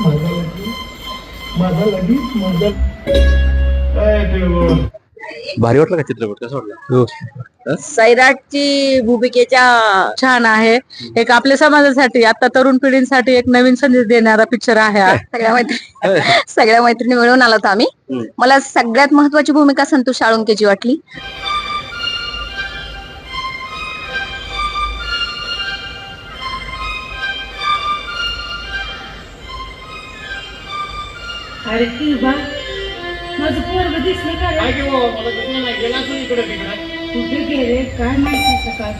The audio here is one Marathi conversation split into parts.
माझा लगी माझा लगी माझा काय ठेव भारी वाटलं का चित्रपट? कसं वाटलं? सैराटची भूमिकेच्या छान आहे. एक आपल्या समाजासाठी आता तरुण पिढींसाठी एक नवीन संदेश देणारा पिक्चर आहे हा. सगळ्या मैत्रिणी सगळ्या मैत्रिणी मिळून आलो होतो आम्ही. मला सगळ्यात महत्वाची भूमिका संतोष साळुंकेची वाटली. अरे किंवा माझं पोरग दिसले का रे? कुठे गेले? काय माहिती सकाळ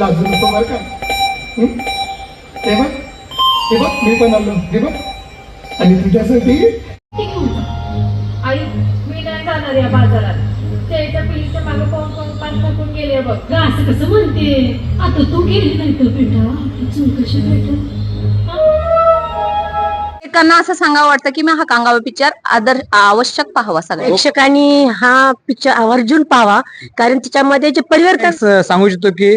लाजू नको बरं का? हं? हे बघ हे बघ मी पण आलो. हे बघ. आणि तुझ्यासाठी? आई मी नाही जाणार या बाजारात. शेळीच्या पिढीच्या मागे पाहून पाहून पाच टाकून गेले बघ. असं कसं म्हणते? आता तू गेली नाही तर बेटा. चूल कशी भेटल? एकांना असं सांगावं वाटतं की मी हा कांगावा पिक्चर आदर आवश्यक पाहावा सगळ्या प्रेक्षकांनी हा पिक्चर आवर्जून पाहावा कारण त्याच्यामध्ये जे परिवर्तन स- सांगू इच्छितो की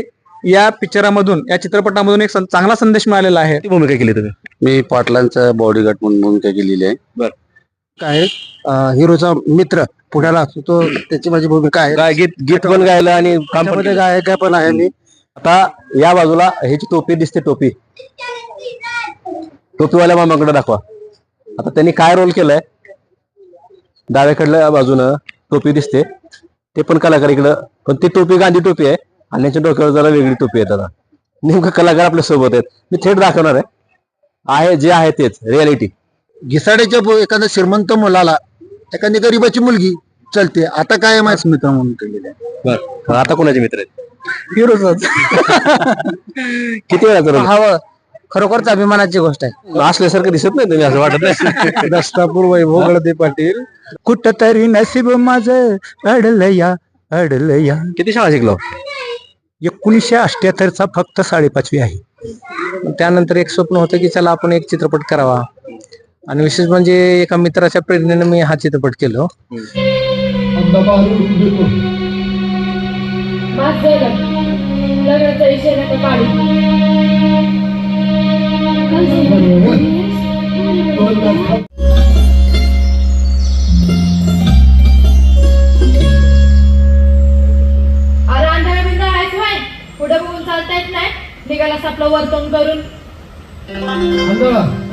या पिक्चरामधून या चित्रपटामधून एक सं- चांगला संदेश मिळालेला आहे. ती भूमिका केली तुम्ही? मी पाटलांचा बॉडीगार्ड म्हणून भूमिका केलेली आहे. काय? हिरोचा मित्र पुण्याला असतो तो त्याची माझी भूमिका आहे. काय गीत गीत पण गायलं आणि काम पण त्यामध्ये केलं. गायक पण आहे मी आता या बाजूला ह्याची टोपी दिसते टोपी. टोपीवाल्या मामाकडे दाखवा. आता त्यांनी काय रोल केलाय? डाव्याकडल्या बाजूनं टोपी दिसते. ते पण कलाकार इकडं पण ती टोपी गांधी टोपी आहे आणि त्यांच्या डोक्यावर जरा वेगळी टोपी आहे दादा. नेमकं कलाकार आपल्यासोबत आहेत. मी थेट दाखवणार आहे. आहे जे आहे तेच रियालिटी घिसाड्याच्या एखाद्या श्रीमंत मुलाला एखादी गरीबाची मुलगी चलते. आता काय माझं मित्र म्हणून केलेले आहे. बर. आता कोणाचे मित्र आहेत? हिरोच. किती रोल हवं खरोखरच अभिमानाची गोष्ट आहे. असल्यासारखं दिसत नाही तुम्ही असं वाटत नाही. दस्तापूर वैभव गळदे पाटील. कुठ तरी नशीब माझ अडलं या अडलं या किती शाळा शिकलो? एकोणीसशे अठ्याहत्तरचा फक्त साडेपाचवी आहे. त्यानंतर एक स्वप्न होतं की चला आपण एक चित्रपट करावा. आणि विशेष म्हणजे एका मित्राच्या प्रेरणेने मी हा चित्रपट केलो. माझ आपलं वर्तन करून.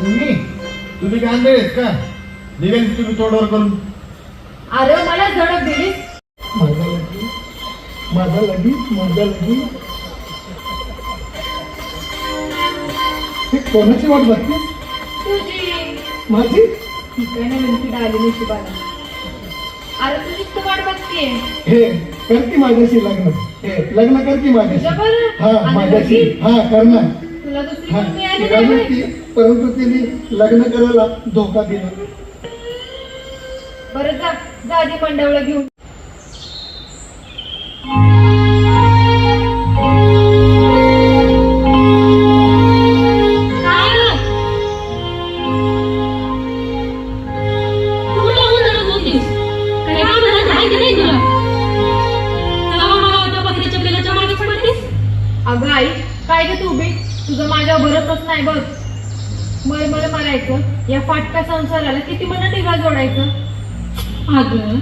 तुम्ही? काय का? निघाली तुम्ही तोडवर करून. अरे मला झडप दिलीस. माझा लगी माझा लगी माझा लगी हे कोणाची वाट बघतेस तुझी. माझी? ती काय नवीन पिढा आली नशिबाला. अरे तू नुसतं वाट बघतीये. हे कर की माझ्याशी लग्न. हे लग्न कर की माझ्याशी. हा माझ्याशी? हा कर ना तुला दुसरी हा कोण मिळाली तिला नाही? माहिती, परंतु तिने लग्न करायला धोका दिला. बरं जा. जा आधी मंडवलं घेऊन.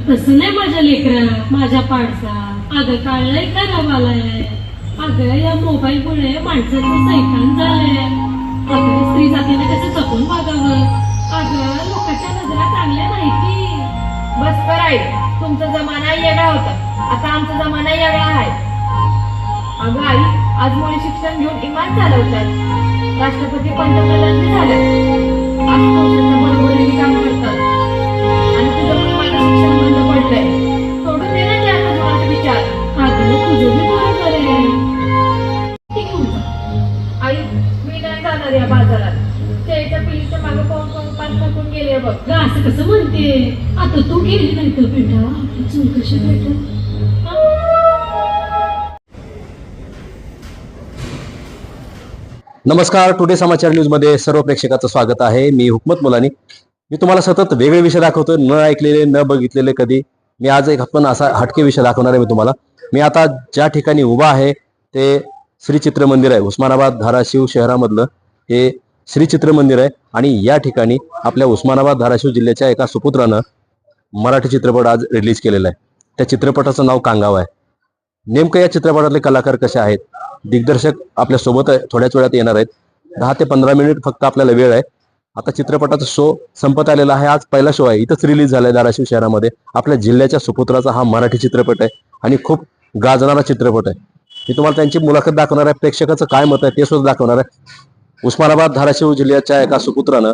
तसं नाही माझ्या लेकरा माझ्या पाडसा अगं काढलंय खराब आलाय अगं या मोबाईल मुळे माणसाचं सैतान झालंय. अगं स्त्री जातीने कसं जपून वागावं? अगं लोकांच्या नजरा चांगल्या नाही की बस कर आई तुमचा जमाना येगळा होता. आता आमचा जमाना येगळा आहे. अगं आई आज मुळे शिक्षण घेऊन इमान चालवतात. राष्ट्रपती पंतप्रधान झाले. आज कौशल्य काम करतात नमस्कार टुडे समाचार न्यूजमध्ये सर्व प्रेक्षकाचं स्वागत आहे. मी हुकमत मुलानी. मी तुम्हाला सतत वेगळे विषय दाखवतोय न ऐकलेले न बघितलेले कधी. मी आज एक पण असा हटके विषय दाखवणार आहे मी तुम्हाला. मी आता ज्या ठिकाणी उभा आहे ते श्री चित्र मंदिर आहे. उस्मानाबाद धाराशिव शहरामधलं हे श्री चित्र मंदिर आहे. आणि या ठिकाणी आपल्या उस्मानाबाद धाराशिव जिल्ह्याच्या एका सुपुत्रानं मराठी चित्रपट आज रिलीज केलेला आहे. त्या चित्रपटाचं नाव कांगाव आहे. नेमकं या चित्रपटातले कलाकार कसे आहेत? दिग्दर्शक आपल्यासोबत थोड्याच वेळात येणार आहेत. दहा ते पंधरा मिनिट फक्त आपल्याला वेळ आहे. आता चित्रपटाचा शो संपत आलेला आहे. आज पहिला शो आहे. इथंच रिलीज झालाय धाराशिव शहरामध्ये. आपल्या जिल्ह्याच्या सुपुत्राचा हा मराठी चित्रपट आहे आणि खूप गाजणारा चित्रपट आहे. मी तुम्हाला त्यांची मुलाखत दाखवणार आहे. प्रेक्षकाचं काय मत आहे ते सुद्धा दाखवणार आहे. उस्मानाबाद धाराशिव जिल्ह्याच्या एका सुपुत्रानं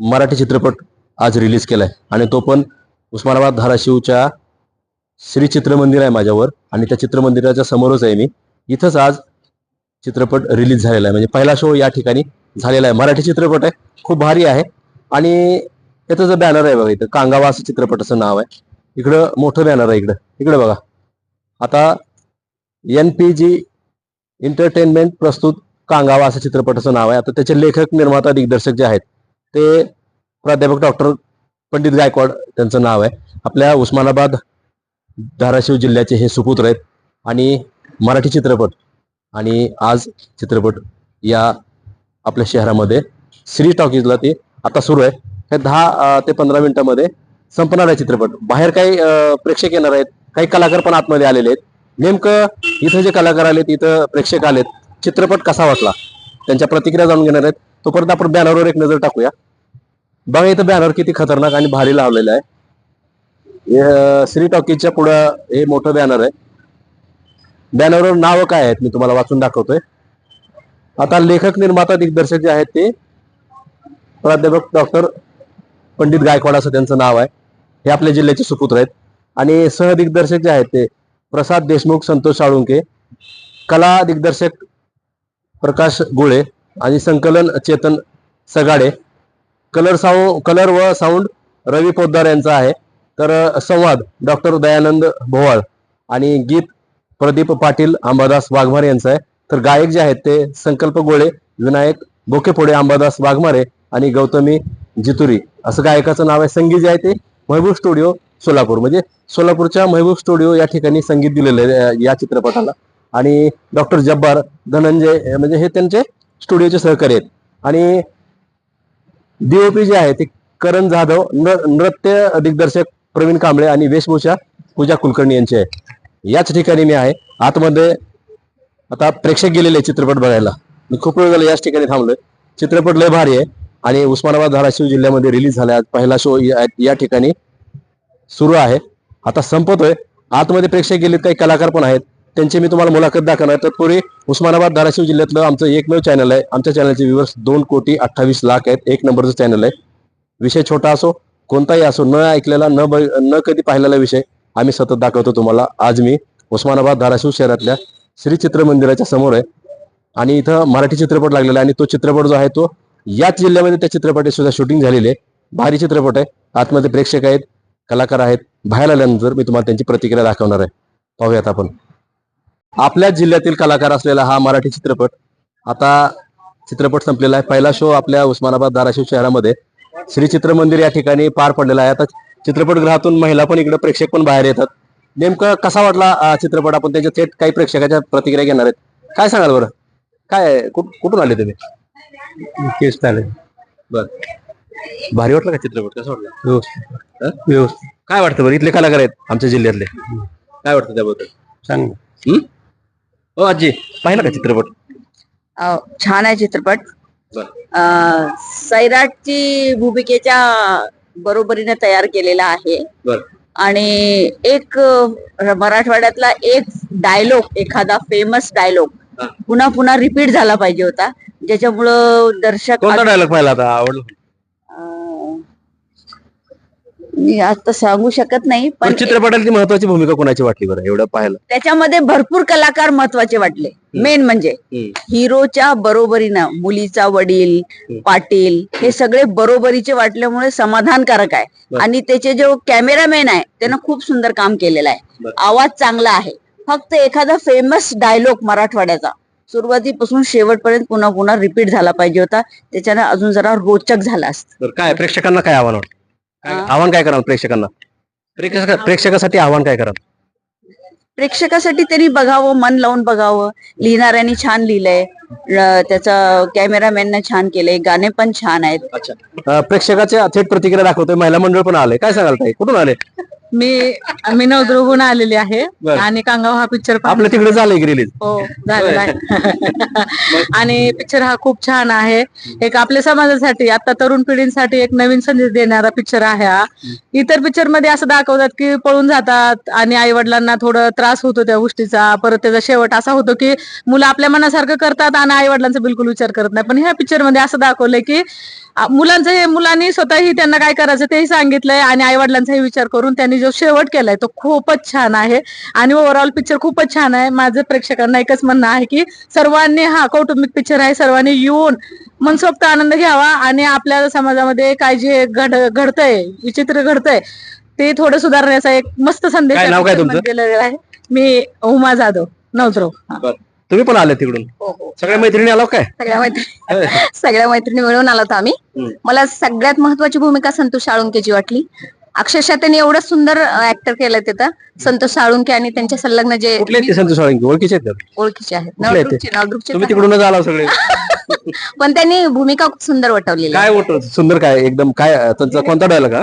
मराठी चित्रपट आज रिलीज केलाय. आणि तो पण उस्मानाबाद धाराशिवच्या श्री चित्रमंदिर आहे माझ्यावर. आणि त्या चित्रमंदिराच्या समोरच आहे मी. इथंच आज चित्रपट रिलीज झालेला आहे. म्हणजे पहिला शो या ठिकाणी झालेला आहे. मराठी चित्रपट आहे. खूप भारी आहे. आणि याचं जो बॅनर आहे बघा इथं कांगावा असं चित्रपटाचं नाव आहे. इकडं मोठं बॅनर आहे इकडं. इकडं बघा. आता एन पी जी एंटरटेनमेंट प्रस्तुत कांगावा असं चित्रपटाचं नाव आहे. आता त्याचे लेखक निर्माता दिग्दर्शक जे आहेत ते प्राध्यापक डॉक्टर पंडित गायकवाड त्यांचं नाव आहे. आपल्या उस्मानाबाद धाराशिव जिल्ह्याचे हे सुपुत्र आहेत. आणि मराठी चित्रपट आणि आज चित्रपट या आपल्या शहरामध्ये श्री टॉकीजला ते आता सुरू आहे. हे दहा ते पंधरा मिनिटामध्ये संपणार आहे चित्रपट. बाहेर काही प्रेक्षक येणार आहेत काही कलाकार पण आतमध्ये आलेले आहेत. नेमकं इथं जे कलाकार आलेत इथं प्रेक्षक आलेत चित्रपट कसा वाटला? त्यांच्या प्रतिक्रिया जाणून घेणार आहेत. तोपर्यंत आपण बॅनरवर एक नजर टाकूया. बघा इथं बॅनर किती खतरनाक आणि भारी लावलेलं आहे. श्री टॉकीजच्या पुढं हे मोठं बॅनर आहे. बॅनरवर नावं काय आहेत मी तुम्हाला वाचून दाखवतोय. आता लेखक निर्माता दिग्दर्शक जे आहेत ते प्राध्यापक डॉक्टर पंडित गायकवाड असं त्यांचं नाव आहे. हे आपल्या जिल्ह्याचे सुपुत्र आहेत. आणि सहदिग्दर्शक जे आहेत ते प्रसाद देशमुख संतोष साळुंके कला दिग्दर्शक प्रकाश गुळे आणि संकलन चेतन सगाडे. कलर साऊ कलर व साऊंड रवी पोद्दार यांचा आहे. तर संवाद डॉक्टर दयानंद भोवाळ आणि गीत प्रदीप पाटील अंबादास वाघमारे यांचं आहे. तर गायक जे आहेत ते संकल्प गोळे विनायक बोकेफोडे अंबादास वाघमारे आणि गौतमी जितुरी. असं गायकाचं नाव आहे संगीत जे आहे ते महबूब स्टुडिओ सोलापूर. म्हणजे सोलापूरच्या महबूब स्टुडिओ या ठिकाणी संगीत दिलेलं आहे या चित्रपटाला. आणि डॉक्टर जब्बार धनंजय म्हणजे हे त्यांचे स्टुडिओचे सहकारी आहेत. आणि डीओपी जे आहे ते करण जाधव नृत्य दिग्दर्शक प्रवीण कांबळे आणि वेशभूषा पूजा कुलकर्णी यांची आहे. याच ठिकाणी मी आहे. आतमध्ये आता प्रेक्षक गेलेले आहे चित्रपट बघायला. मी खूप वेळ झाला याच ठिकाणी थांबलोय. चित्रपट लय भारी आहे आणि उस्मानाबाद धाराशिव जिल्ह्यामध्ये रिलीज झाला पहिला शो या या ठिकाणी सुरू आहे. आता संपतोय. आतमध्ये प्रेक्षक गेलेत काही कलाकार पण आहेत. त्यांची मी तुम्हाला मुलाखत दाखवणार. आहे. तत्पूर्वी उस्मानाबाद धाराशिव जिल्ह्यातलं आमचं एकमेव चॅनल आहे. आमच्या चॅनलचे व्ह्युअर्स दोन कोटी अठ्ठावीस लाख आहेत. एक नंबरचं चॅनल आहे. विषय छोटा असो कोणताही असो न ऐकलेला न न कधी पाहिलेला विषय आम्ही सतत दाखवतो तुम्हाला. आज मी उस्मानाबाद धाराशिव शहरातल्या श्री चित्र मंदिराच्या समोर आहे. आणि इथं मराठी चित्रपट लागलेला आहे. आणि तो चित्रपट जो आहे तो याच जिल्ह्यामध्ये त्या चित्रपटाची सुद्धा शूटिंग झालेली आहे. भारी चित्रपट आहे. आतमध्ये प्रेक्षक आहेत कलाकार आहेत. बाहेर आल्यानंतर मी तुम्हाला त्यांची प्रतिक्रिया दाखवणार आहे. पाहूयात आपण. आपल्याच जिल्ह्यातील कलाकार असलेला हा मराठी चित्रपट आता चित्रपट संपलेला आहे. पहिला शो आपल्या उस्मानाबाद धाराशिव शहरामध्ये श्री चित्र मंदिर या ठिकाणी पार पडलेला आहे. आता चित्रपटगृहातून महिला पण इकडे प्रेक्षक पण बाहेर येतात. नेमकं कसा वाटला चित्रपट आपण त्याच्या थेट काही प्रेक्षकाच्या प्रतिक्रिया घेणार आहेत? काय सांगाल बरं? काय कुठून आले तुम्ही? केस झाले बर. भारी वाटला का चित्रपट? कसा वाटला? व्यवस्थित? व्यवस्थित. काय वाटतं बरं? इथले कलाकार आहेत आमच्या जिल्ह्यातले. काय वाटतं त्याबद्दल? सांग हो आजी पाहिला का चित्रपट? छान आहे चित्रपट. सैराटची भूमिकेच्या बरोबरीने तयार केलेला आहे. आणि एक मराठवाड्यातला एक डायलॉग एखादा फेमस डायलॉग. पुन्हा पुन्हा रिपीट झाला पाहिजे होता ज्याच्यामुळं दर्शक डायलॉग पाहिला आवडला अ, मी आता सांगू शकत नाही पण पण चित्रपटातली महत्वाची भूमिका कोणाची वाटली बरं एवढं पाहिलं? त्याच्यामध्ये भरपूर कलाकार महत्त्वाचे वाटले. मेन म्हणजे. हिरोच्या बरोबरीनं मुलीचा वडील. पाटील हे सगळे बरोबरीचे वाटल्यामुळे समाधानकारक आहे. बर. आणि त्याचे जो कॅमेरामॅन आहे त्यानं खूप सुंदर काम केलेलं बर. आहे आवाज चांगला आहे. फक्त एखादा फेमस डायलॉग मराठवाड्याचा. सुरुवातीपासून शेवटपर्यंत पुन्हा पुन्हा रिपीट झाला पाहिजे होता. त्याच्यानं अजून जरा रोचक झाला असत. काय प्रेक्षकांना काय आव्हान वाटतं. आव्हान काय करणार प्रेक्षकांना? प्रेक्षका प्रेक्षकासाठी आव्हान काय करा प्रेक्षकासाठी त्यांनी बघावं मन लावून बघावं. लिहिणाऱ्यांनी छान लिहिलंय. त्याचं कॅमेरामॅननं छान केलंय. गाणे पण छान आहेत. अच्छा. प्रेक्षकाच्या थेट प्रतिक्रिया दाखवतोय. महिला मंडळ पण आले काय सांगाल ताई? कुठून आले? मी मी नवद्रुहून आलेली आहे. बरं. आणि कांगाव हा पिक्चर आपल्या तिकडे झालंय की रिलीज हो झालेला आहे. आणि पिक्चर हा खूप छान आहे. एक आपल्या समाजासाठी आता तरुण पिढींसाठी एक नवीन संदेश देणारा पिक्चर आहे हा. इतर पिक्चरमध्ये असं दाखवतात की पळून जातात आणि आई वडिलांना थोडं त्रास होतो त्या गोष्टीचा. परत त्याचा शेवट असा होतो की मुलं आपल्या मनासारखं करतात आणि आई वडिलांचा बिलकुल विचार करत नाही. पण ह्या पिक्चरमध्ये असं दाखवलंय की मुलांचं हे मुलांनी स्वतःही त्यांना काय करायचं तेही सांगितलंय आणि आई वडिलांचाही विचार करून त्यांनी जो शेवट केलाय तो खूपच छान आहे. आणि ओव्हरऑल पिक्चर खूपच छान आहे. माझं प्रेक्षकांना एकच म्हणणं आहे की सर्वांनी हा कौटुंबिक पिक्चर आहे. सर्वांनी येऊन मनसोक्त आनंद घ्यावा आणि आपल्या समाजामध्ये काय जे घड घडतंय विचित्र घडतंय ते थोडं सुधारण्याचा एक मस्त संदेश दिलेला आहे. मी उमा जाधव नवद्रो तुम्ही पण आले तिकडून सगळ्या मैत्रिणी आलो काय? सगळ्या मैत्रिणी सगळ्या मैत्रिणी मिळून आलो होतो आम्ही. हम्म. मला सगळ्यात महत्वाची भूमिका संतोष साळुंकेची वाटली. अक्षरशः त्यांनी एवढं सुंदर ऍक्टर केलं तिथं. संतोष साळुंके आणि त्यांच्या संलग्न जे कुठले आहेत ते संतोष साळुंके? ओळखीचे आहेत का? ओळखीचे आहेत. कुठले आहेत ते? तुम्ही तिकडूनच आला सगळे. पण त्यांनी भूमिका खूप सुंदर वटवलेली आहे. काय होतं सुंदर काय? एकदम काय त्यांचा कोणता डायलॉग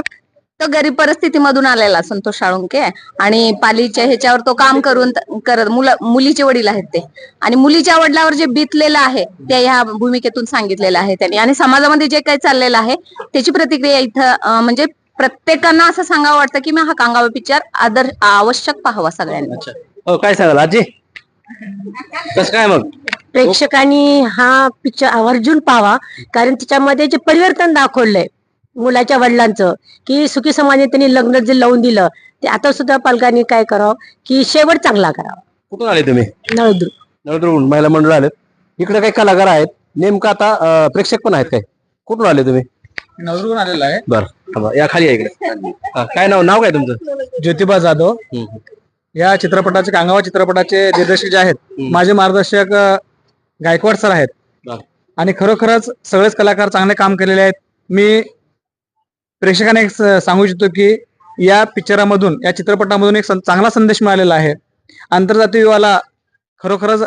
तो गरीब परिस्थितीमधून आलेला संतोष साळुंके आणि पालीच्या ह्याच्यावर तो काम करून करत मुलं मुलीचे वडील आहेत ते. आणि मुलीच्या वडिलावर जे बीतलेलं आहे ते ह्या भूमिकेतून सांगितलेलं आहे त्यांनी. आणि समाजामध्ये जे काही चाललेलं आहे त्याची प्रतिक्रिया इथं म्हणजे प्रत्येकांना असं सांगावं वाटतं की मी हा कांगावा पिक्चर आदर आवश्यक पाहावा सगळ्यांनी. हो काय सांगाल आजी? कसं काय मग? प्रेक्षकांनी हा पिक्चर आवर्जून पाहावा कारण त्याच्यामध्ये जे परिवर्तन दाखवलंय मुलाच्या वडिलांचं की सुखी समाजाने त्यांनी लग्न जे लावून दिलं ते आता सुद्धा पालकांनी काय करावं की शेवट चांगला करावा. कुठून आले तुम्ही? नळदूर नळदुर्गहून महिला मंडळ आलेत. इकडे काही कलाकार आहेत. नेमकं आता अं, प्रेक्षक पण आहेत काय कुठून आले तुम्ही? नवरून आलेला आहे. बर थांबा, या खाली या इकडे. हा, काय नाव नाव काय तुमचं? ज्योतिबा जाधव. हम्म. या चित्रपटाचे कांगावा चित्रपटाचे दिग्दर्शक जे आहेत. माझे मार्गदर्शक अ, गायकवाड सर आहेत. बर. आणि खरोखरच सगळेच कलाकार चांगले काम केलेले आहेत. मी प्रेक्षकांना एक स- सांगू इच्छितो की या पिक्चरामधून या चित्रपटामधून एक सं- चांगला संदेश मिळालेला आहे. आंतरजातीय विवाहाला खरोखरच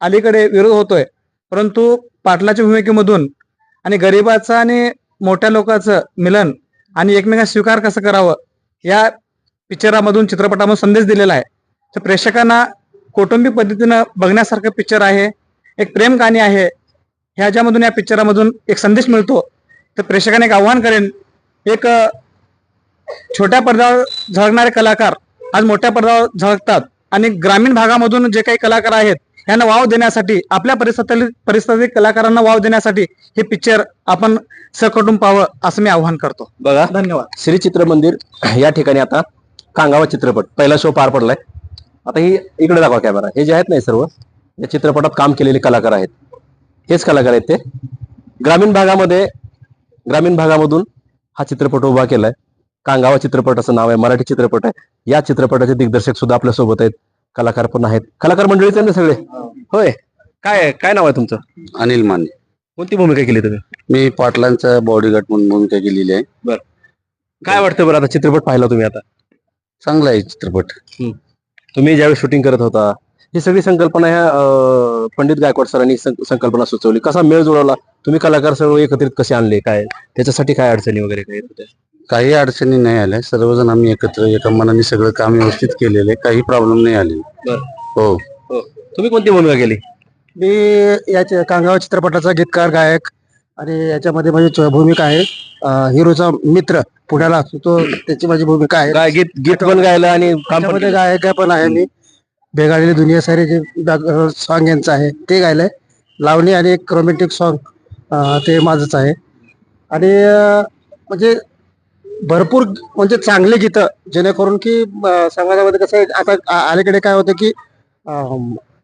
अलीकडे विरोध होतोय. परंतु पाटलाच्या भूमिकेमधून आणि गरिबाचं आणि मोठ्या लोकांचं मिलन आणि एकमेकांना स्वीकार कसं करावं या पिक्चरामधून चित्रपटामधून संदेश दिलेला आहे. तर प्रेक्षकांना कौटुंबिक पद्धतीनं बघण्यासारखं पिक्चर आहे. एक प्रेम कहाणी आहे. ह्याच्यामधून या पिक्चरामधून एक संदेश मिळतो. तर प्रेक्षकांना एक आव्हान करेन एक छोट्या पडद्यावर झळकणारे कलाकार आज मोठ्या पडद्यावर झळकतात. आणि ग्रामीण भागामधून जे काही कलाकार आहेत यांना वाव देण्यासाठी आपल्या परिसरातील परिसरातील कलाकारांना वाव देण्यासाठी हे पिक्चर आपण सकटून पाहावं असं मी आव्हान करतो. बघा धन्यवाद. श्री चित्र मंदिर या ठिकाणी आता कांगावा चित्रपट पहिला शो पार पडलाय. आता ही इकडे दाखवा कॅमेरा हे जे आहेत नाही सर्व या चित्रपटात काम केलेले कलाकार आहेत. हेच कलाकार आहेत ते. ग्रामीण भागामध्ये ग्रामीण भागामधून हा चित्रपट उभा केलाय. कांगावा चित्रपटाचं नाव आहे मराठी चित्रपट आहे. या चित्रपटाचे दिग्दर्शक सुद्धा आपल्यासोबत आहेत. कलाकार पण आहेत. कलाकार मंडळीच ना सगळे? होय. काय काय नाव आहे तुमचं? अनिल माने. कोणती भूमिका केली तुम्ही? मी पाटलांचा बॉडीगार्ड म्हणून भूमिका केलेली आहे. काय वाटतं बरं आता चित्रपट पाहिला तुम्ही आता? चांगला आहे चित्रपट. तुम्ही ज्यावेळी शूटिंग करत होता ही सगळी संकल्पना ह्या पंडित गायकवाड सरांनी संकल्पना सुचवली. कसा मेळ जुळवला? तुम्ही कलाकार सर्व एकत्रित कसे आणले? काय? त्याच्यासाठी काय अडचणी वगैरे काय होत्या? काही अडचणी नाही आल्या. सर्वजण आम्ही एकत्र एका मनाने सगळं काम व्यवस्थित केलेलं आहे. काही प्रॉब्लेम नाही आले. बरं. हो. तुम्ही कोणती भूमिका केली? मी या कांगावा चित्रपटाचा गीतकार गायक आणि याच्यामध्ये माझी भूमिका आहे. हिरोचा मित्र पुण्याला असतो. तो त्याची माझी भूमिका आहे. गीत गीत पण गायलं आणि. गायक पण आहे मी. बेगाडलेली दुनिया सारे जे सॉन्ग यांचं आहे ते गायलंय. लावणी आणि एक रोमॅन्टिक सॉन्ग ते माझंच आहे. आणि म्हणजे भरपूर म्हणजे चांगले गीतं जेणेकरून की समाजामध्ये कसं आहे, आता अलीकडे काय होतं की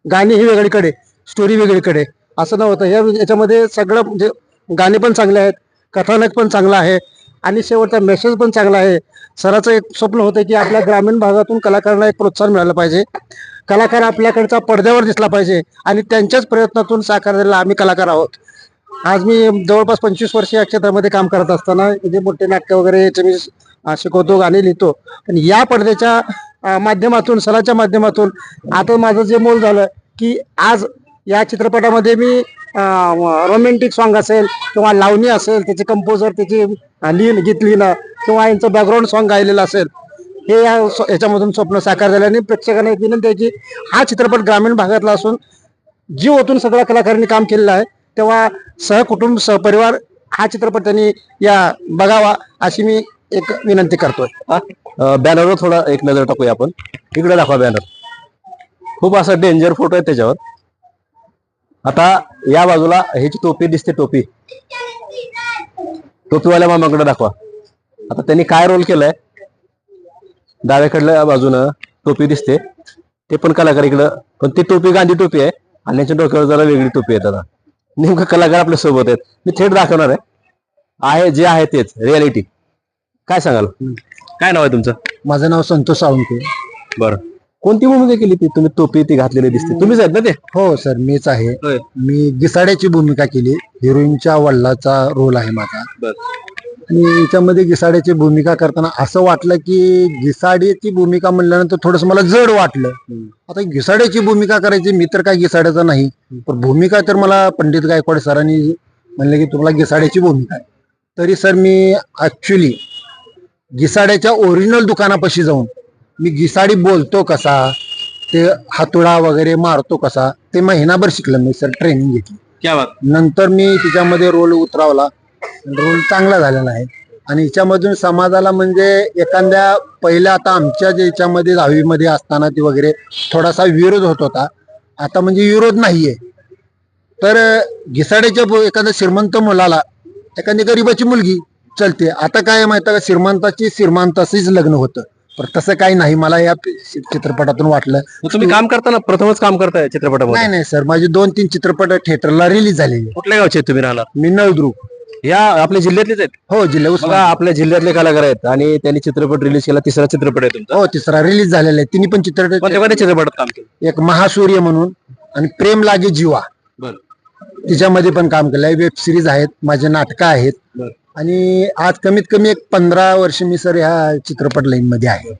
गाणी ही वेगळीकडे स्टोरी वेगळीकडे असं न होतं या याच्यामध्ये सगळं म्हणजे गाणे पण चांगले आहेत कथानक पण चांगलं आहे आणि शेवटचा मेसेज पण चांगला आहे. सराचं एक स्वप्न होतं की आपल्या ग्रामीण भागातून कलाकारांना एक प्रोत्साहन मिळालं पाहिजे. कलाकार आपल्याकडचा पडद्यावर दिसला पाहिजे आणि त्यांच्याच प्रयत्नातून साकार झालेला आम्ही कलाकार आहोत. आज मी जवळपास पंचवीस वर्ष या क्षेत्रामध्ये काम करत असताना जे मोठे नाटकं वगैरे याचे मी शिकवतो गाणे लिहितो. पण या पडद्याच्या माध्यमातून सणाच्या माध्यमातून आता माझं जे मोल झालं की आज या चित्रपटामध्ये मी रोमॅन्टिक सॉन्ग असेल किंवा लावणी असेल त्याचे कंपोजर त्याची अं, लिहिण गीत लिहिणं किंवा यांचं बॅकग्राऊंड सॉन्ग गायलेलं असेल हे या याच्यामधून स्वप्न साकार झालं आणि प्रेक्षकांना एक विनंती आहे की हा चित्रपट ग्रामीण भागातला असून जीव ओतून सगळ्या कलाकारांनी काम केलेलं आहे तेव्हा सहकुटुंब सहपरिवार हा चित्रपट त्यांनी या बघावा अशी मी एक विनंती करतोय. बॅनरवर थोडा एक नजर टाकूया आपण. इकडे दाखवा बॅनर खूप असा डेंजर फोटो आहे त्याच्यावर. आता या बाजूला ह्याची टोपी दिसते टोपी. टोपीवाल्या मामाकडे दाखवा. आता त्यांनी काय रोल केलाय? डाव्याकडल्या बाजूनं टोपी दिसते. ते पण कलाकार इकडं पण ती टोपी गांधी टोपी आहे आणि यांच्या डोक्यावर जरा वेगळी टोपी आहे दादा. नेमकं कलाकार आपल्यासोबत आहेत. मी थेट दाखवणार आहे. आहे जे आहे तेच रियालिटी काय सांगाल? काय नाव आहे तुमचं? माझं नाव संतोष साळुंके बरं. कोणती भूमिका केली ती? तुम्ही टोपी ती घातलेली दिसते. तुम्हीच आहेत ना ते? हो सर मीच आहे. होय. मी गिसाड्याची भूमिका केली. हिरोईनच्या वडिलाचा रोल आहे माझा. आणि याच्यामध्ये गिसाड्याची भूमिका करताना असं वाटलं की गिसाड्याची भूमिका म्हणल्यानंतर थोडस मला जड वाटलं. आता गिसाड्याची भूमिका करायची मी तर काय गिसाड्याचा नाही. पण भूमिका तर मला पंडित गायकवाड सरांनी म्हणले की तुम्हाला गिसाड्याची भूमिका आहे. तरी सर मी ऍक्च्युली गिसाड्याच्या ओरिजिनल दुकानापाशी जाऊन मी गिसाडी बोलतो कसा ते हातोडा वगैरे मारतो कसा ते महिनाभर शिकलं मी सर ट्रेनिंग घेतली. नंतर मी तिच्यामध्ये रोल उतरावला. रोल चांगला झालेला आहे आणि हिच्यामधून समाजाला म्हणजे एखाद्या पहिल्या आता आमच्या जे याच्यामध्ये दहावीमध्ये असताना ती वगैरे थोडासा विरोध होत होता. आता म्हणजे विरोध नाहीये. तर घिसाड्याच्या एखाद्या श्रीमंत मुलाला एखादी गरीबाची मुलगी चलते. आता काय माहिती का? श्रीमंताची श्रीमंताशीच लग्न होतं. पण तसं काही नाही. मला या चित्रपटातून वाटलं. तुम्ही काम करताना प्रथमच काम करताय चित्रपटामध्ये? नाही नाही सर. माझे दोन तीन चित्रपट थिएटरला रिलीज झालेले. कुठल्या गावचे तुम्ही राहणार? मी नळदुर्ग. या आपल्या जिल्ह्यातलेच आहेत? हो जिल्हा. आपल्या जिल्ह्यातले कलाकार आहेत आणि त्यांनी चित्रपट रिलीज केला तिसरा चित्रपट आहे तुमचा. हो तिसरा रिलीज झालेला आहे. तिन्ही पण चित्रपट कोणत्या कोणत्या चित्रपटात काम केलं? एक महासूर्य म्हणून आणि प्रेम लागे जीवा. बरं. तिच्यामध्ये पण काम केलंय वेब सिरीज आहेत माझे नाटकं आहेत. बरं. आणि आज कमीत कमी एक पंधरा वर्ष मी सर ह्या चित्रपट लाईन मध्ये आहे.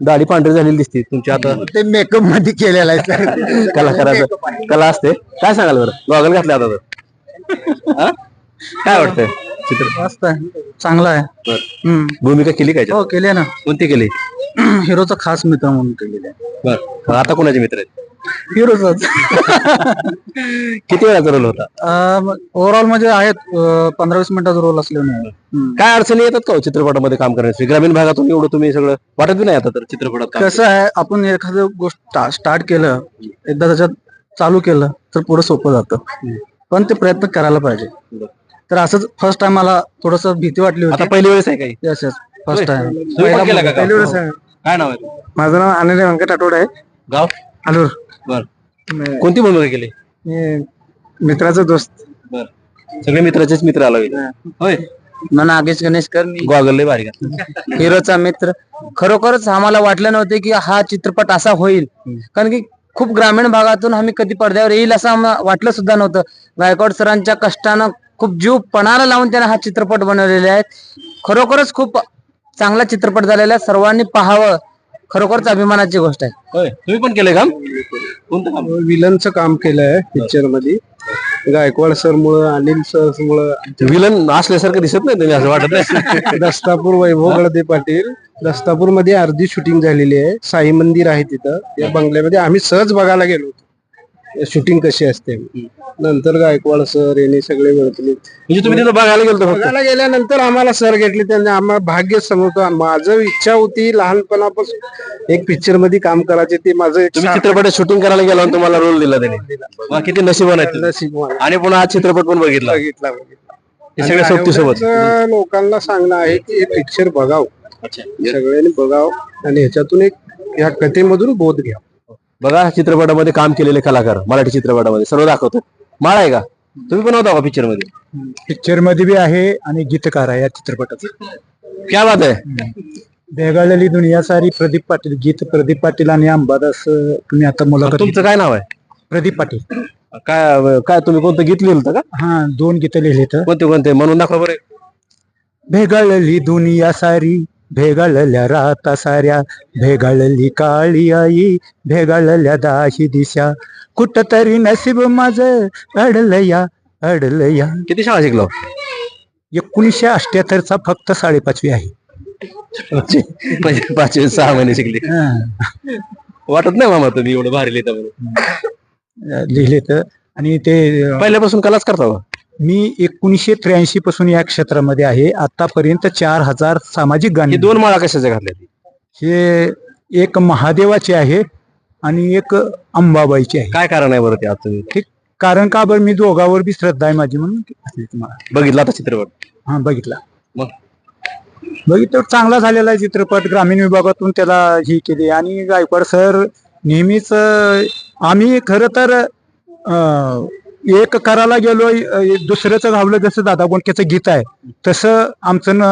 दाढी पांढरी झालेली दिसते तुमची आता. ते मेकअपमध्ये केलेलं आहे सर कलाकाराचं. कला असते. काय सांगाल बरं? गॉगल घातले आता तर. हा? काय वाटतंय? चित्र? मस्त आहे. चांगला आहे. बरं. हम्म. भूमिका केली काय? हो केले ना. कोणती केली? हिरोचा खास मित्र म्हणून केलेला आहे. बर. आता कोणाचे मित्र आहेत? हिरोचाच. किती वेळाचा रोल होता? ओव्हरऑल म्हणजे आहेत पंधरा वीस मिनिटाचा रोल असल्याने काय अडचणी येतात का हो चित्रपटामध्ये काम करण्यासाठी ग्रामीण भागातून एवढं तुम्ही सगळं वाटत बी नाही आता तर चित्रपटात काम कसं आहे आपण एखादं गोष्ट स्टार्ट केलं एकदा त्याच्यात चालू केलं तर पुढे सोपं जातं. पण ते प्रयत्न करायला पाहिजे. तर असंच फर्स्ट टाइम मला थोडस भीती वाटली आता होती पहिली वेळेस आहे काही? येस येस फर्स्ट टाइम तुम्ही पण केलं का काम? काय नाव आहे? माझं नाव अनिल व्यंकट आठवडे आहे. गाव? अलूर बर. कोणती भूमिका केली मी मित्राचा दोस्त. बर. सगळे मित्राचेच मित्र आला होय. ना नागेश गणेशकर मी गॉगल लय भारी घातलं. हिरोचा मित्र. खरोखरच आम्हाला वाटलं नव्हते की हा चित्रपट असा होईल. कारण की खूप ग्रामीण भागातून आम्ही कधी पडद्यावर येईल असं आम्हाला वाटलं सुद्धा नव्हतं. गायकवाड सरांच्या कष्टानं खूप जीव पणाला लावून त्याने हा चित्रपट बनवलेले आहेत. खरोखरच खूप चांगला चित्रपट झालेला आहे. सर्वांनी पाहावं. खरोखरच अभिमानाची गोष्ट आहे. होय. तुम्ही पण केलंय काम? कोणतं काम? विलनचं काम केलंय पिक्चरमध्ये गायकवाड सर मुळे अनिल सर मुळे विलन असल्यासारखं दिसत नाही तुम्ही असं वाटत नाही? दस्तापूर वैभव गळदे पाटील. दस्तापूरमध्ये अर्धी शूटिंग झालेली आहे. साई मंदिर आहे तिथं. या बंगल्यामध्ये आम्ही सहज बघायला गेलो होतो. शूटिंग कशी असते? नंतर गायकवाड सर यांनी सगळे मिळतले म्हणजे तुम्ही तिथं बघायला गेलो बघायला गेल्यानंतर आम्हाला सर घेतले त्यांनी आम्हाला भाग्य समजतो. माझं इच्छा होती लहानपणापासून एक पिक्चरमध्ये काम करायचे ते माझं चित्रपटात शूटिंग करायला गेला आणि तुम्हाला रोल दिला त्याने. किती नशिबान मला. आणि पुन्हा हा चित्रपट पण बघितला. बघितला बघितला. हे सगळे सोबती सोबत. एवढंच लोकांना सांगणं आहे की हे पिक्चर बघावं. सगळ्यांनी बघावं आणि ह्याच्यातून एक ह्या कथेमधून बोध घ्या बघा चित्रपटामध्ये काम केलेले कलाकार मराठी चित्रपटामध्ये. सर्व दाखवतो. माळ आहे का? तुम्ही पण होता का पिक्चरमध्ये? पिक्चरमध्ये बी आहे आणि गीतकार आहे या चित्रपटात क्या बात आहे. भेगाळलेली दुनिया सारी प्रदीप पाटील गीत प्रदीप पाटील आणि अंबादास अं, तुम्ही आता मुलाखत तुमचं काय नाव आहे? प्रदीप पाटील. काय काय तुम्ही कोणतं गीत लिहिलं होतं का? हा दोन गीत लिहिले तर. कोणते कोणते? म्हणून दाखवा बरं. भेगाळली दुनिया सारी भेगाळल्या राता साऱ्या भेगाळली काळी आई भेगाळल्या दाही दिशा. कुठ तरी नसीब माझ अडलया अडलया. किती शाळा शिकलो? एकोणीसशे अठ्याहत्तरचा फक्त साडेपाचवी आहे. म्हणजे पाचशे सहा महिने शिकले. वाटत नाही मामा तुम्ही एवढं भारी लिहिता म्हणून. लिहिले तर. आणि ते पहिल्यापासून कलाच करता का? मी एकोणीसशे त्र्याऐंशी पासून या क्षेत्रामध्ये आहे. आतापर्यंत चार हजार सामाजिक गाणी हे दोन माळा कशाच्या घातल्या हे एक महादेवाचे आहे आणि एक अंबाबाईची आहे. काय कारण आहे बरं ते आता? तुम्ही कारण का बरं? मी दोघावर बी श्रद्धा आहे माझी म्हणून. घातली तुम्हाला बघितला आता चित्रपट? हा बघितला. मग? बघितलं चांगला झालेला आहे चित्रपट. ग्रामीण विभागातून त्याला ही केली. आणि गायकवाड सर नेहमीच अं, आम्ही खर तर अं, एक करायला गेलो दुसऱ्याचं घावलं जसं दादा गोंडकेचं गीत आहे तसं आमचं न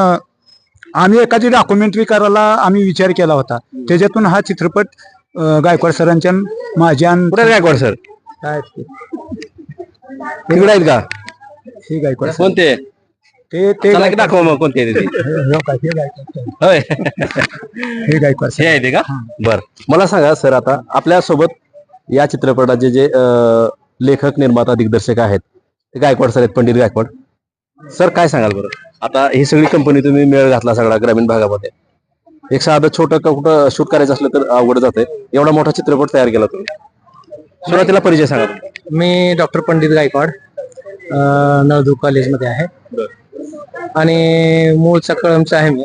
आम्ही एखादी डॉक्युमेंटरी करायला आम्ही विचार केला होता. त्याच्यातून हा चित्रपट गायकवाड सरांच्या माझ्या गायकवाड सर? काय? आहेत का? हे गायकवाड. कोणते? ते ते दाखवा मग कोणते हे गायकवाड हे. हे आहे ते का? बर. मला सांगा सर आता आपल्यासोबत या चित्रपटाचे जे लेखक निर्माता दिग्दर्शक आहेत. ते गायकवाड सर आहेत पंडित गायकवाड. सर काय सांगाल बरं? आता ही सगळी कंपनी तुम्ही मेळ घातला सगळा ग्रामीण भागामध्ये. एक साधं छोटं का कुठं शूट करायचं असलं तर अवघड जाते एवढा मोठा चित्रपट तयार केला तुम्ही. सुरुवातीला परिचय सांगा. मी डॉक्टर पंडित गायकवाड नवदू कॉलेजमध्ये आहे. आणि मूळचा कळमचा आहे मी.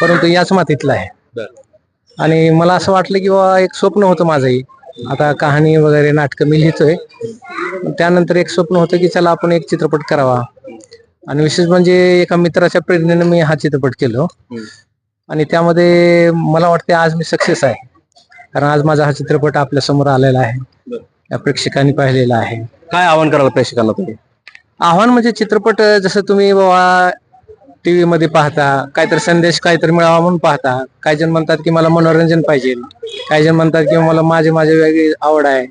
परंतु याच मातीतला आहे. आणि मला असं वाटलं की बाबा एक स्वप्न होतं माझंही. आता कहाणी वगैरे नाटकं मी लिहितोय. त्यानंतर एक स्वप्न होतं की चला आपण एक चित्रपट करावा. आणि विशेष म्हणजे एका मित्राच्या प्रेरणेने मी हा चित्रपट केलो. आणि त्यामध्ये मला वाटते आज मी सक्सेस आहे. कारण आज माझा हा चित्रपट आपल्यासमोर आलेला आहे. या प्रेक्षकांनी पाहिलेला आहे. काय आवाहन कराल प्रेक्षकांना तुम्ही? आव्हान म्हणजे चित्रपट जसं तुम्ही बाबा टीव्ही मध्ये पाहता काहीतरी संदेश काहीतरी मिळावा म्हणून पाहता काही जण म्हणतात की मला मनोरंजन पाहिजे काही जण म्हणतात की मला माझे माझे वेगळी आवड आहे.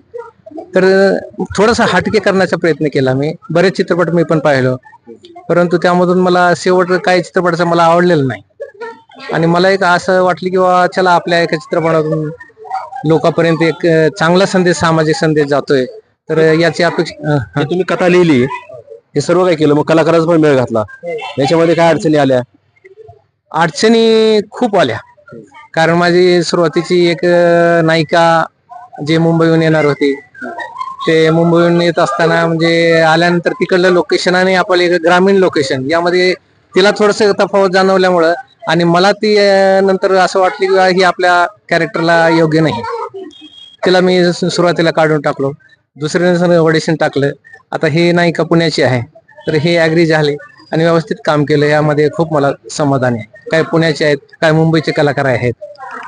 तर थोडासा हटके करण्याचा प्रयत्न केला मी. बरेच चित्रपट मी पण पाहिलो. परंतु त्यामधून मला शेवट काही चित्रपटाचा मला आवडलेलं नाही. आणि मला एक असं वाटलं की बाबा चला आपल्या एका चित्रपटातून लोकांपर्यंत एक चांगला संदेश सामाजिक संदेश जातोय. तर याची अपेक्षा तुम्ही कथा लिहिली. हे सर्व काय केलं? मग कलाकाराचा पण मेळ घातला. याच्यामध्ये काय अडचणी आल्या? अडचणी खूप आल्या. कारण माझी सुरुवातीची एक नायिका जे मुंबईहून येणार होती ते मुंबईहून येत असताना म्हणजे आल्यानंतर तिकडलं लोकेशन आणि आपलं एक ग्रामीण लोकेशन यामध्ये तिला थोडस तफावत जाणवल्यामुळं आणि मला ती नंतर असं वाटलं की ही आपल्या कॅरेक्टरला योग्य नाही. तिला मी सुरुवातीला काढून टाकलो. दुसऱ्या ऑडिशन टाकलं आता ही नायिका पुण्याची आहे तर हे ऍग्री झाले आणि व्यवस्थित काम केलं यामध्ये खूप मला समाधान आहे. काय पुण्याचे आहेत काय मुंबईचे कलाकार आहेत.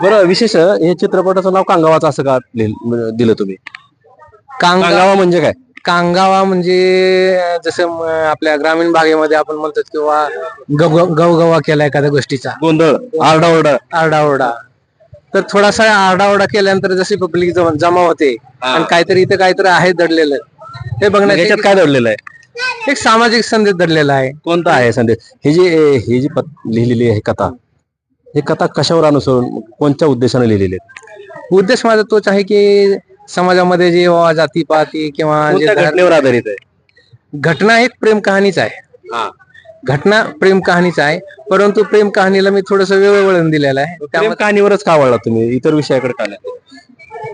बरं विशेष हे चित्रपटाचं नाव कांगावाचं असं का लिहिलं- दिलं तुम्ही? कांगा कांगावा म्हणजे काय? कांगावा म्हणजे जसं म, आपल्या ग्रामीण भागेमध्ये आपण म्हणतो किंवा गव गवगवा केला एखाद्या गोष्टीचा. गोंधळ आरडाओरडा. आरडाओरडा. तर थोडासा आरडाओरडा केल्यानंतर जशी पब्लिक जमा होते आणि काहीतरी इथं काहीतरी आहे दडलेलं. हे बघण्यात काय दडलेलं आहे? एक सामाजिक संदेश दडलेला आहे. कोणता आहे संदेश? हे जे हे जी पत- लिहिलेली आहे कथा ही कथा कशावर अनुसरून कोणत्या उद्देशाने लिहिलेली आहे? उद्देश माझा तोच आहे की समाजामध्ये जे वा जातीपाती किंवा घटनेवर आधारित आहे? घटना एक प्रेम कहाणीच आहे. घटना प्रेम कहाणीच आहे परंतु प्रेम कहाणीला मी थोडस वेगळं वळण दिलेलं आहे. प्रेम कहाणीवरच का वळला तुम्ही? इतर विषयाकडे का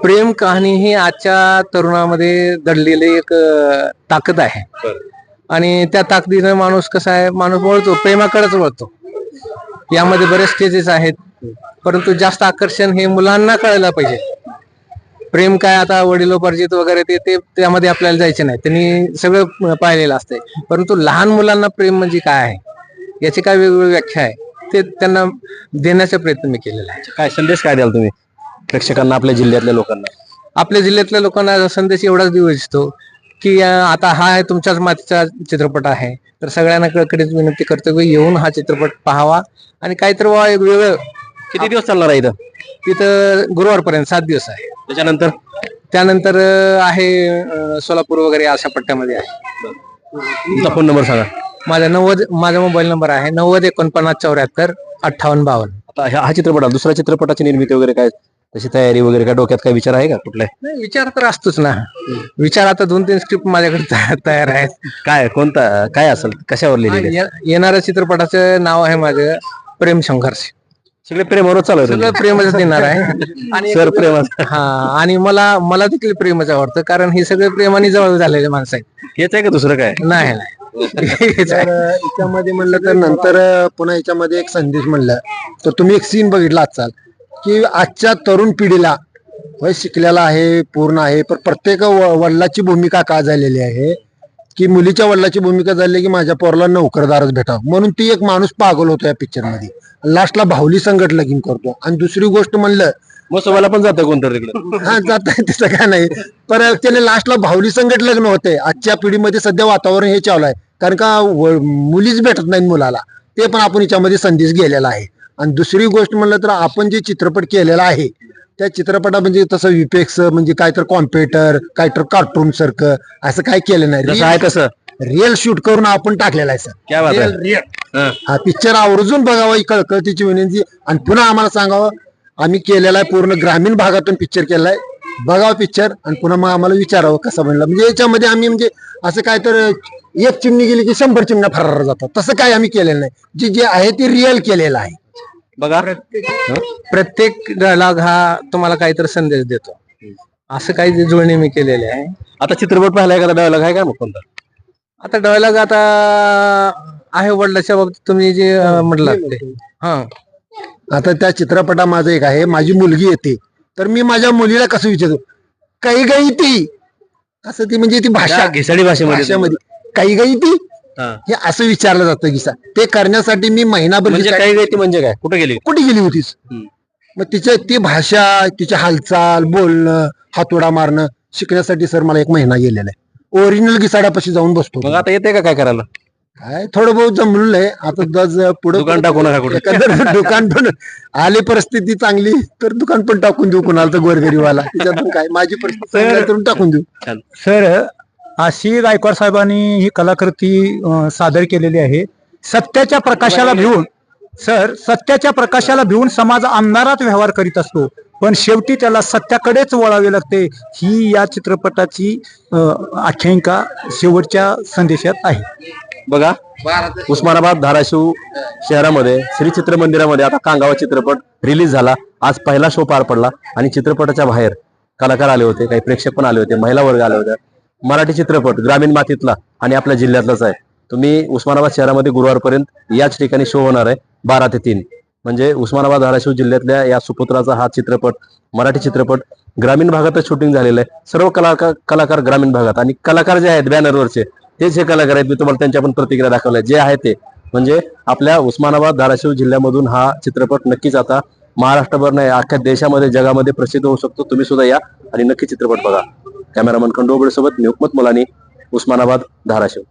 प्रेम कहाणी ही आजच्या तरुणामध्ये दडलेली एक अं, ताकद आहे. आणि त्या ताकदीनं माणूस कसा आहे माणूस वळतो प्रेमाकडेच वळतो. यामध्ये बरेच स्टेजेस आहेत परंतु जास्त आकर्षण हे मुलांना कळायला पाहिजे. प्रेम काय आता वडिलोपार्जित वगैरे ते ते त्यामध्ये आपल्याला जायचे नाही. त्यांनी सगळं पाहिलेलं असतंय. परंतु लहान मुलांना प्रेम म्हणजे काय आहे? याची काय वेगवेगळी व्याख्या आहे? ते त्यांना देण्याचा प्रयत्न मी केलेला आहे. काय संदेश काय द्याल तुम्ही प्रेक्षकांना आपल्या जिल्ह्यातल्या लोकांना? आपल्या जिल्ह्यातल्या लोकांना संदेश एवढाच देऊ इच्छितो की आता हा आहे तुमच्याच मातीचा चित्रपट आहे. तर सगळ्यांना कळकळीच विनंती करतो की येऊन हा चित्रपट पाहावा. आणि काहीतरी वेगळं किती दिवस चालणार आहे इथं? तिथं गुरुवारपर्यंत सात दिवस आहे. त्याच्यानंतर? त्यानंतर अं, आहे अं, सोलापूर वगैरे अशा पट्ट्यामध्ये आहे. तुमचा फोन नंबर सांगा. माझा नव्वद माझा मोबाईल नंबर आहे नव्वद एकोणपन्नास चौऱ्याहत्तर अठ्ठावन्न बावन्न. आता हा हा चित्रपट आला. दुसऱ्या चित्रपटाची निर्मिती वगैरे काय? तशी तयारी वगैरे काय? डोक्यात काय विचार आहे का कुठल्या? नाही विचार तर असतोच ना. विचार आता दोन तीन स्क्रिप्ट माझ्याकडे तया- तयार आहेत. काय कोणता काय असेल? कशावर लिहिलेले ये- येणाऱ्या चित्रपटाचं नाव आहे माझं प्रेम संघर्ष सगळे प्रेमावर चालू आहे सगळं प्रेमच येणार आहे. आणि सर प्रेमाचं. हा आणि मला मला देखील प्रेमच आवडतं कारण हे सगळे प्रेमाने जवळ झालेले माणसं आहेत. हेच आहे का दुसरं काय? नाही नाही. हेच आहे. तर याच्यामध्ये म्हणलं तर नंतर पुन्हा याच्यामध्ये एक संदेश म्हणलं. तर तुम्ही एक सीन बघितला असाल की आजच्या तरुण पिढीला वय शिकलेला आहे पूर्ण आहे पण प्रत्येक व- वडिलाची भूमिका का झालेली आहे? की मुलीच्या वडिलाची भूमिका झाली की माझ्या पोराला नोकरदारच भेटावं. म्हणून ती एक माणूस पागल होतो या पिक्चरमध्ये. लास्टला भावली संकट लगीन करतो. आणि दुसरी गोष्ट म्हणलं मग सोबाला पण जातं कोणतरी तिकडे. हा जात तसं काय नाही. पण त्याने लास्टला भावली संकट लग्न होते. आजच्या पिढीमध्ये सध्या वातावरण हे चालू आहे. कारण का मुलीच भेटत नाहीत मुलाला. ते पण आपण याच्यामध्ये संदेश गेलेला आहे. आणि दुसरी गोष्ट म्हणलं तर आपण जे चित्रपट केलेला आहे त्या चित्रपटा म्हणजे तसं विपेक्स म्हणजे काय तर कॉम्प्युटर काय तर कार्टून सारखं असं काय केलं जसं आहे नाही तसं? रिअल शूट करून आपण टाकलेला आहे सर क्या बात आहे? रिअल हा. हा पिक्चर आवर्जून बघावा ही कळकळतीची विनंती. आणि पुन्हा आम्हाला सांगावं आम्ही केलेला आहे पूर्ण ग्रामीण भागातून पिक्चर केलाय बघावं पिक्चर आणि पुन्हा मग आम्हाला विचारावं कसं म्हणलं म्हणजे याच्यामध्ये आम्ही म्हणजे असं काय तर एक चिमणी गेली की शंभर चिमण्या फरार जातात. तसं काय आम्ही केलेलं नाही. जे जे आहे ते रिअल केलेलं आहे. बघा. प्रत्येक डायलॉग हा तुम्हाला काहीतरी संदेश देतो. असं काही जुळणी मी केलेले आहे. आता चित्रपट पाहिला एखादा डायलॉग आहे का मग कोणता? आता डायलॉग आता आहे वडिलाच्या बाबतीत तुम्ही जे अं, म्हटलात ते. हा. आता त्या चित्रपटा माझं एक आहे. माझी मुलगी येते तर मी माझ्या मुलीला कसं विचारतो काही काही ती. असं ती म्हणजे ती भाषा. त्या घिसाडी भाषेमध्ये भाषेमध्ये. काही काही ती. हा. हे असं विचारलं जातं की ते करण्यासाठी मी महिनाभर म्हणजे काही म्हणजे काय? कुठे गेली? कुठे गेली होतीस हम्म. मग तिच्या ती भाषा तिची हालचाल बोलणं हातोडा मारणं शिकण्यासाठी सर मला एक महिना गेलेला आहे. ओरिजिनल गिसाडापाशी जाऊन बसतो. मग आता येते का काय करायला? काय? थोडं बहुत जमलेलं आहे. आता दज पुढे दुकान टाकू नका कुठे. दुकान पण आली परिस्थिती चांगली तर दुकान पण टाकून देऊ कुणाला तर गोरगरीवाला त्याच्यातून काय? माझी परिस्थिती चांगली आहे तर टाकून देऊ. सर अशी गायकवाड साहेबांनी ही कलाकृती सादर केलेली आहे. सत्याच्या प्रकाशाला भिवून सर सत्याच्या प्रकाशाला भिवून समाज अंधारात व्यवहार करीत असतो. पण शेवटी त्याला सत्याकडेच वळावे लागते ही या चित्रपटाची आख्यायिका शेवटच्या संदेशात आहे. बघा उस्मानाबाद धाराशिव शहरामध्ये श्री चित्र मंदिरामध्ये आता कांगावा चित्रपट रिलीज झाला. आज पहिला शो पार पडला आणि चित्रपटाच्या बाहेर कलाकार आले होते काही प्रेक्षक पण आले होते महिला वर्ग आले होते मराठी चित्रपट ग्रामीण मातीतला आणि आपल्या जिल्ह्यातलाच आहे. तुम्ही उस्मानाबाद शहरामध्ये गुरुवारपर्यंत याच ठिकाणी शो होणार आहे बारा ते तीन. म्हणजे उस्मानाबाद धाराशिव जिल्ह्यातल्या या सुपुत्राचा हा चित्रपट मराठी चित्रपट ग्रामीण भागातच शूटिंग झालेलं आहे. सर्व कलाकार कलाकार ग्रामीण भागात आणि कलाकार जे आहेत बॅनरवरचे तेच हे कलाकार आहेत. मी तुम्हाला त्यांच्या पण प्रतिक्रिया दाखवल्या. जे आहे ते. म्हणजे आपल्या उस्मानाबाद धाराशिव जिल्ह्यामधून हा चित्रपट नक्कीच आता महाराष्ट्रभर नाही अख्ख्या देशामध्ये जगामध्ये प्रसिद्ध होऊ शकतो. तुम्ही सुद्धा या आणि नक्की चित्रपट बघा. कॅमेरामन खंडोबळे सोबत मी हुकमत मुलानी उस्मानाबाद धाराशिव.